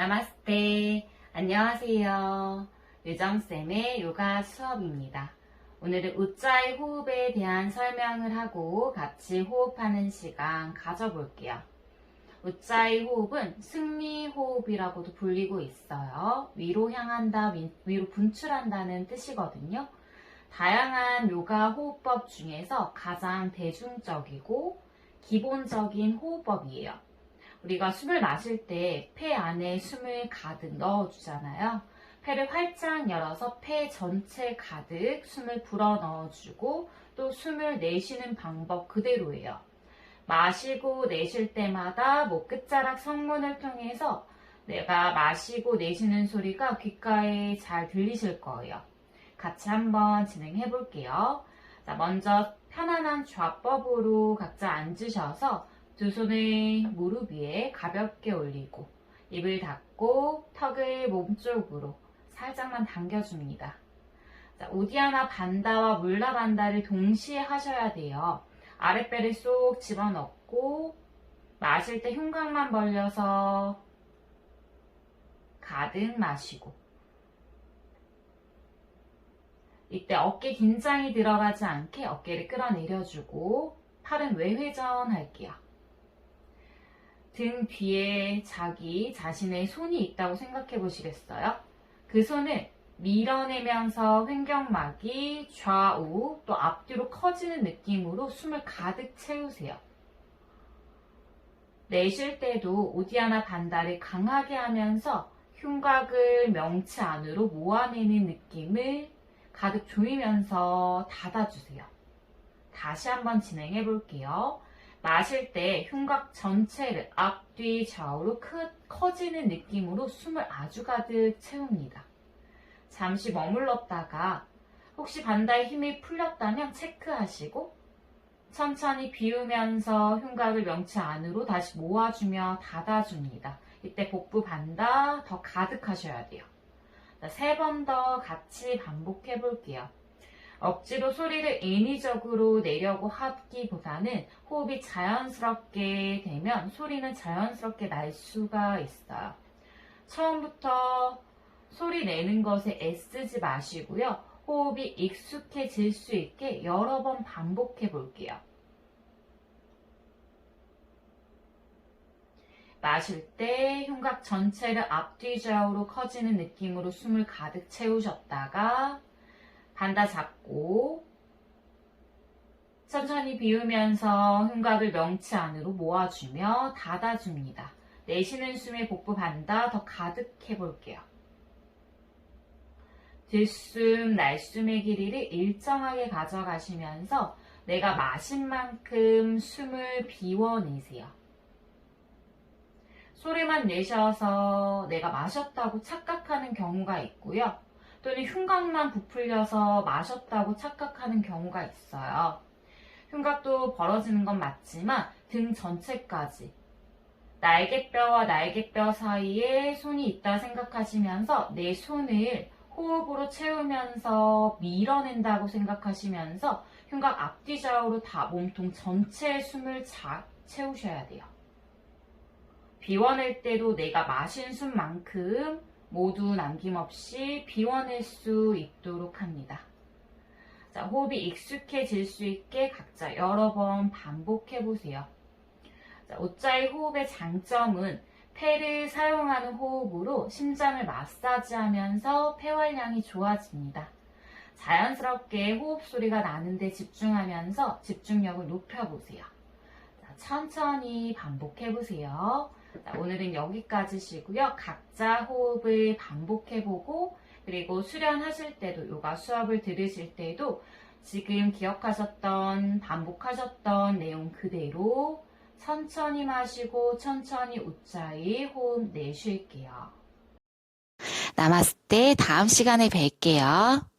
나마스테. 안녕하세요. 유정쌤의 요가 수업입니다. 오늘은 우짜이 호흡에 대한 설명을 하고 같이 호흡하는 시간 가져볼게요. 우짜이 호흡은 승리 호흡이라고도 불리고 있어요. 위로 향한다, 위- 위로 분출한다는 뜻이거든요. 다양한 요가 호흡법 중에서 가장 대중적이고 기본적인 호흡법이에요. 우리가 숨을 마실 때 폐 안에 숨을 가득 넣어주잖아요. 폐를 활짝 열어서 폐 전체 가득 숨을 불어 넣어주고 또 숨을 내쉬는 방법 그대로예요. 마시고 내쉴 때마다 목 끝자락 성문을 통해서 내가 마시고 내쉬는 소리가 귓가에 잘 들리실 거예요. 같이 한번 진행해 볼게요. 자, 먼저 편안한 좌법으로 각자 앉으셔서 두 손을 무릎 위에 가볍게 올리고 입을 닫고 턱을 몸쪽으로 살짝만 당겨줍니다. 자, 우디아나 반다와 물라 반다를 동시에 하셔야 돼요. 아랫배를 쏙 집어넣고 마실 때 흉곽만 벌려서 가득 마시고 이때 어깨 긴장이 들어가지 않게 어깨를 끌어내려주고 팔은 외회전 할게요. 등 뒤에 자기 자신의 손이 있다고 생각해 보시겠어요? 그 손을 밀어내면서 횡격막이 좌우 또 앞뒤로 커지는 느낌으로 숨을 가득 채우세요. 내쉴 때도 오디아나 반다를 강하게 하면서 흉곽을 명치 안으로 모아내는 느낌을 가득 조이면서 닫아주세요. 다시 한번 진행해 볼게요. 마실 때 흉곽 전체를 앞뒤 좌우로 크, 커지는 느낌으로 숨을 아주 가득 채웁니다. 잠시 머물렀다가 혹시 반다의 힘이 풀렸다면 체크하시고 천천히 비우면서 흉곽을 명치 안으로 다시 모아주며 닫아줍니다. 이때 복부 반다 더 가득 하셔야 돼요. 세 번 더 같이 반복해 볼게요. 억지로 소리를 인위적으로 내려고 하기보다는 호흡이 자연스럽게 되면 소리는 자연스럽게 날 수가 있어요. 처음부터 소리 내는 것에 애쓰지 마시고요. 호흡이 익숙해질 수 있게 여러 번 반복해 볼게요. 마실 때 흉곽 전체를 앞뒤 좌우로 커지는 느낌으로 숨을 가득 채우셨다가 반다 잡고 천천히 비우면서 흉곽을 명치 안으로 모아주며 닫아줍니다. 내쉬는 숨에 복부 반다 더 가득 해 볼게요. 들숨, 날숨의 길이를 일정하게 가져가시면서 내가 마신 만큼 숨을 비워내세요. 소리만 내셔서 내가 마셨다고 착각하는 경우가 있고요. 또는 흉곽만 부풀려서 마셨다고 착각하는 경우가 있어요. 흉곽도 벌어지는 건 맞지만 등 전체까지 날개뼈와 날개뼈 사이에 손이 있다 생각하시면서 내 손을 호흡으로 채우면서 밀어낸다고 생각하시면서 흉곽 앞뒤 좌우로 다 몸통 전체에 숨을 자, 채우셔야 돼요. 비워낼 때도 내가 마신 숨만큼 모두 남김없이 비워낼 수 있도록 합니다. 자, 호흡이 익숙해질 수 있게 각자 여러 번 반복해 보세요. 자, 오짜이 호흡의 장점은 폐를 사용하는 호흡으로 심장을 마사지하면서 폐활량이 좋아집니다. 자연스럽게 호흡 소리가 나는데 집중하면서 집중력을 높여보세요. 자, 천천히 반복해 보세요. 자, 오늘은 여기까지시고요. 각자 호흡을 반복해보고 그리고 수련하실 때도 요가 수업을 들으실 때도 지금 기억하셨던 반복하셨던 내용 그대로 천천히 마시고 천천히 웃자이 호흡 내쉴게요. 나마스테 다음 시간에 뵐게요.